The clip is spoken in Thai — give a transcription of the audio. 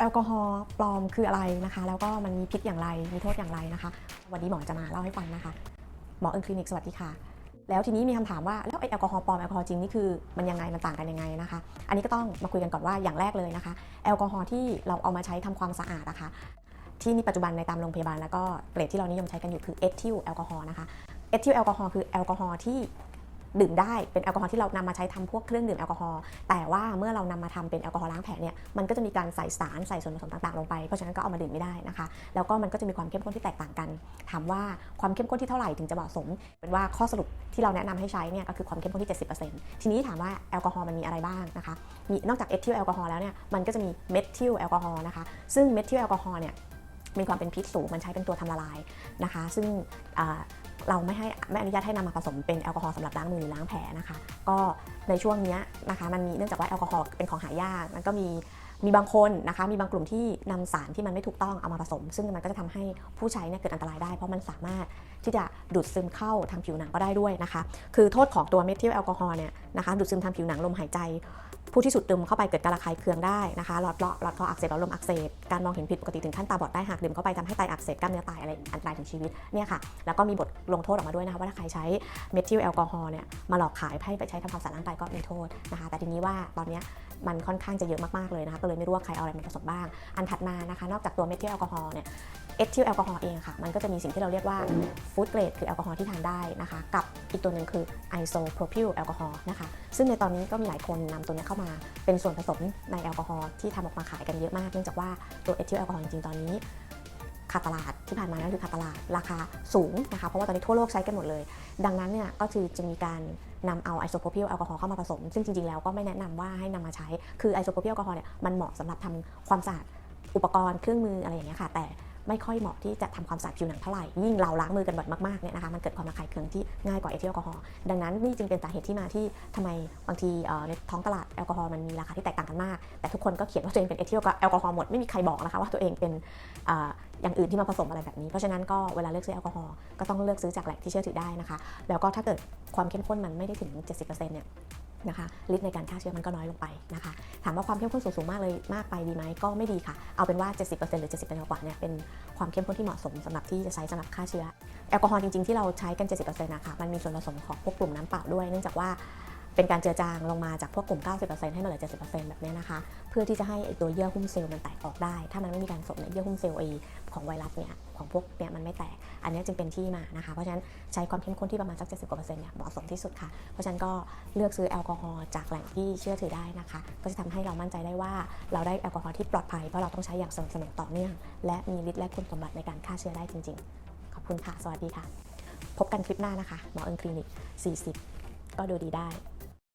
แอลกอฮอล์ปลอมคืออะไรนะคะ แล้วก็มันมีพิษอย่างไร มีโทษอย่างไรนะคะ วันนี้หมอจะมาเล่าให้ฟังนะคะ หมอเอิงคลินิกสวัสดีค่ะ แล้วทีนี้มีคำถามว่าแล้วไอแอลกอฮอล์ปลอมแอลกอฮอล์จริงนี่คือมันยังไงมันต่างกันยังไงนะคะ อันนี้ก็ต้องมาคุยกันก่อนว่าอย่างแรกเลยนะคะ แอลกอฮอล์ที่เราเอามาใช้ทำความสะอาดนะคะ ที่นี่ปัจจุบันในตามโรงพยาบาลแล้วก็เกรดที่เรานิยมใช้กันอยู่คือเอทิลแอลกอฮอล์นะคะเอทิลแอลกอฮอล์คือแอลกอฮอล์ที่ ดื่มได้เป็นแอลกอฮอล์ที่เรานำมาใช้ทำพวกเครื่องดื่มแอลกอฮอล์แต่ว่าเมื่อเรานำมาทำเป็นแอลกอฮอล์ล้างแผลเนี่ยมันก็จะมีการใส่สารใส่ส่วนผสมต่างๆลงไปเพราะฉะนั้นก็เอามาดื่มไม่ได้นะคะ แล้วก็มันก็จะมีความเข้มข้นที่แตกต่างกัน ถามว่าความเข้มข้นที่เท่าไหร่ถึงจะเหมาะสม เป็นว่าข้อสรุปที่เราแนะนำให้ใช้เนี่ยก็คือความเข้มข้นที่ 70%ทีนี้ถามว่าแอลกอฮอล์มันมีอะไรบ้างนะคะมีนอกจากเอทิลแอลกอฮอล์แล้วเนี่ยมันก็จะมีเมทิลแอลกอฮอล์นะคะซึ่งเมทิลแอลกอฮอล์เนี่ย มีความเป็นพิษสูงมันใช้เป็นตัวทำละลายนะคะ ซึ่งเราไม่ให้ไม่อนุญาตให้นำมาผสมเป็นแอลกอฮอล์สำหรับล้างมือหรือล้างแผลนะคะ ก็ในช่วงนี้นะคะมันมีเนื่องจากว่าแอลกอฮอล์เป็นของหายากมันก็มีมีบางคนนะคะมีบางกลุ่มที่นำสารที่มันไม่ถูกต้องเอามาผสม ซึ่งมันก็จะทำให้ผู้ใช้เนี่ยเกิดอันตรายได้เพราะมันสามารถที่จะดูดซึมเข้าทางผิวหนังก็ได้ด้วยนะคะ คือโทษของตัวเมทิลแอลกอฮอล์เนี่ยนะคะดูดซึมทางผิวหนังลมหายใจ ผู้ที่สูดดมเข้าไปเกิดการระคายเคืองได้นะคะหลอดเลาะหลอดคออักเสบหลอดลมอักเสบการมองเห็นผิดปกติถึงขั้นตาบอดได้หากดื่มเข้าไปทำให้ไตอักเสบกล้ามเนื้อตายอะไรอันตรายถึงชีวิตเนี่ยค่ะแล้วก็มีบทลงโทษออกมาด้วยนะคะว่าถ้าใครใช้เมทิลแอลกอฮอล์เนี่ย มาหลอกขายให้ไปใช้ทำความสะอาดร่างกายก็มีโทษนะคะ แต่ทีนี้ว่าตอนนี้มันค่อนข้างจะเยอะมากๆเลยนะคะก็เลยไม่รู้ว่าใครเอาอะไรมาผสมบ้าง อันถัดมานะคะ นอกจากตัวเมทิลแอลกอฮอล์เนี่ยเอทิลแอลกอฮอล์เองค่ะ มันก็จะมีสิ่งที่เราเรียกว่าฟู้ดเกรดคือแอลกอฮอล์ที่ทานได้นะคะ กับอีกตัวหนึ่งคือไอโซโพรพิลแอลกอฮอล์นะคะ ซึ่งในตอนนี้ก็มีหลายคนนำตัวนี้เข้ามาเป็นส่วนผสมในแอลกอฮอล์ที่ทำออกมาขายกันเยอะมาก เนื่องจากว่าตัวเอทิลแอลกอฮอล์จริงๆตอนนี้ ขาดตลาดที่ผ่านมานั่นคือขาดตลาดราคาสูงนะคะเพราะว่าตอนนี้ทั่วโลกใช้กันหมดเลย ดังนั้นเนี่ยก็คือจะมีการนำเอาไอโซโพพิลแอลกอฮอล์เข้ามาผสม ซึ่งจริงๆ แล้วก็ไม่แนะนำว่าให้นำมาใช้ คือไอโซโพพิลแอลกอฮอล์เนี่ยมันเหมาะสำหรับทำความสะอาดอุปกรณ์เครื่องมืออะไรอย่างเงี้ยค่ะแต่ ไม่ค่อยเหมาะที่จะทำความสะอาดผิวหนังเท่าไหร่ยิ่งเราล้างมือกันบ่อยมากๆเนี่ยนะคะมันเกิดความระคายเคืองที่ง่ายกว่าเอทิลแอลกอฮอล์ดังนั้นนี่จึงเป็นสาเหตุที่มาที่ทำไมบางทีในท้องตลาดแอลกอฮอล์มันมีราคาที่แตกต่างกันมาก แต่ทุกคนก็เขียนว่าตัวเองเป็นเอทิลแอลกอฮอล์หมดไม่มีใครบอกนะคะว่าตัวเองเป็นอ่าอย่างอื่นที่มาผสมอะไรแบบนี้ เพราะฉะนั้นก็เวลาเลือกซื้อแอลกอฮอล์ก็ต้องเลือกซื้อจากแหล่งที่เชื่อถือได้นะคะ แล้วก็ถ้าเกิดความเข้มข้นมันไม่ได้ถึง 70%เนี่ย นะคะฤทธิ์ในการฆ่าเชื้อมันก็น้อยลงไปนะคะ ถามว่าความเข้มข้นสูงๆมากเลยมากไปดีไหมก็ไม่ดีค่ะ เอาเป็นว่า 70%หรือ 70%กว่าเนี่ยเป็นความเข้มข้นที่เหมาะสมสำหรับที่จะใช้สำหรับฆ่าเชื้อ แอลกอฮอล์จริงๆที่เราใช้กัน 70%นะคะมันมีส่วนผสมของพวกกลุ่มน้ำเปล่าด้วย เนื่องจากว่า เป็นการเจือจางลงมาจากพวกกลุ่ม 90%ให้มาเหลือ 70%แบบเนี้นะคะ เพื่อที่จะให้ตัวเยื่อหุ้มเซลล์มันแตกออกได้ ถ้ามันไม่มีการสมในเยื่อหุ้มเซลล์ไอของไวรัสเนี่ยของพวกเนี่ยมันไม่แตก อันนี้จึงเป็นที่มานะคะ เพราะฉะนั้นใช้ความเข้มข้นที่ประมาณสัก 70%เนี่ยเหมาะสมที่สุดค่ะ เพราะฉะนั้นก็เลือกซื้อแอลกอฮอล์จากแหล่งที่เชื่อถือได้นะคะ ก็จะทำให้เรามั่นใจได้ว่าเราได้แอลกอฮอล์ที่ปลอดภัย เพราะเราต้องใช้อย่างสม่ำเสมอต่อเนื่อง และมีฤทธิ์และคุณสมบัติในการฆ่าเชื้อได้จริง ๆ ขอบคุณค่ะ สวัสดีค่ะ พบกันคลิปหน้านะคะ หมอเอิงคลินิก 40 ก็ดูดีได้